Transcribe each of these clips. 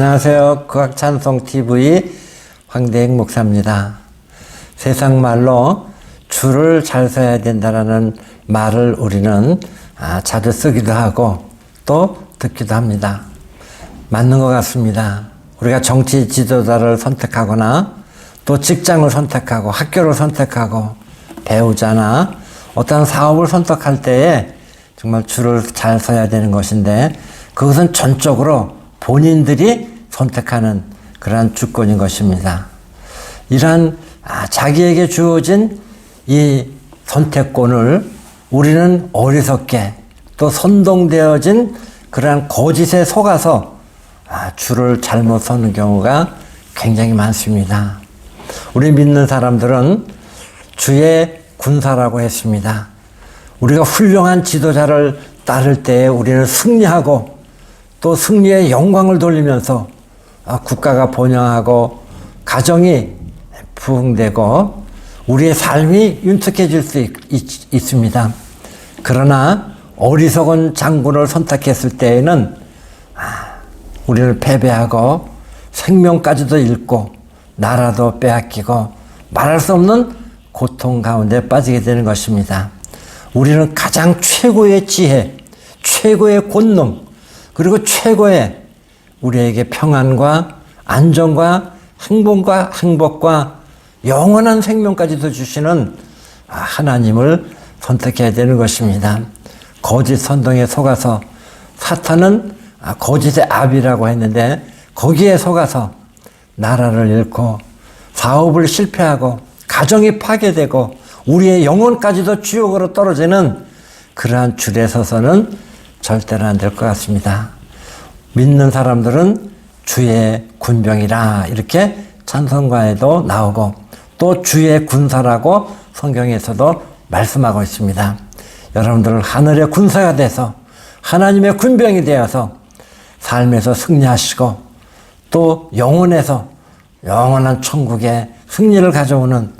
안녕하세요. 국악찬송TV 황대익 목사입니다. 세상 말로 줄을 잘 서야 된다라는 말을 우리는 아, 자주 쓰기도 하고 또 듣기도 합니다. 맞는 것 같습니다. 우리가 정치 지도자를 선택하거나 또 직장을 선택하고 학교를 선택하고 배우자나 어떤 사업을 선택할 때에 정말 줄을 잘 서야 되는 것인데 그것은 전적으로 본인들이 선택하는 그러한 주권인 것입니다. 이러한 아, 자기에게 주어진 이 선택권을 우리는 어리석게 또 선동되어진 그러한 거짓에 속아서 아, 줄을 잘못 서는 경우가 굉장히 많습니다. 우리 믿는 사람들은 주의 군사라고 했습니다. 우리가 훌륭한 지도자를 따를 때 우리는 승리하고 또 승리의 영광을 돌리면서 아, 국가가 번영하고 가정이 부흥되고 우리의 삶이 윤택해질 수 있, 있, 있습니다. 그러나 어리석은 장군을 선택했을 때에는 아, 우리를 패배하고 생명까지도 잃고 나라도 빼앗기고 말할 수 없는 고통 가운데 빠지게 되는 것입니다. 우리는 가장 최고의 지혜, 최고의 권능, 그리고 최고의 우리에게 평안과 안정과 행복과 행복과 영원한 생명까지도 주시는 하나님을 선택해야 되는 것입니다. 거짓 선동에 속아서 사탄은 거짓의 압이라고 했는데 거기에 속아서 나라를 잃고 사업을 실패하고 가정이 파괴되고 우리의 영혼까지도 지옥으로 떨어지는 그러한 줄에 서서는 절대로 안 될 것 같습니다. 믿는 사람들은 주의 군병이라 이렇게 찬송가에도 나오고 또 주의 군사라고 성경에서도 말씀하고 있습니다. 여러분들 하늘의 군사가 돼서 하나님의 군병이 되어서 삶에서 승리하시고 또 영혼에서 영원한 천국의 승리를 가져오는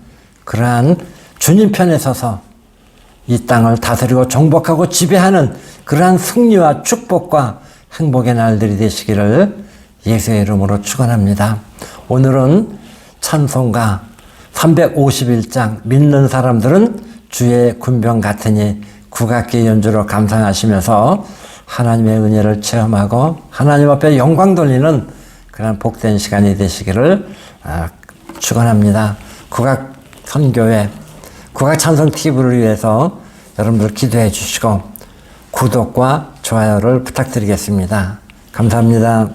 그러한 주님 편에 서서 이 땅을 다스리고 정복하고 지배하는 그러한 승리와 축복과 행복의 날들이 되시기를 예수의 이름으로 축원합니다. 오늘은 찬송가 351장 믿는 사람들은 주의 군병 같으니 국악기 연주로 감상하시면서 하나님의 은혜를 체험하고 하나님 앞에 영광 돌리는 그런 복된 시간이 되시기를 아, 축원합니다. 국악 선교회 국악 찬송 TV를 위해서 여러분들 기도해 주시고 구독과 좋아요를 부탁드리겠습니다. 감사합니다.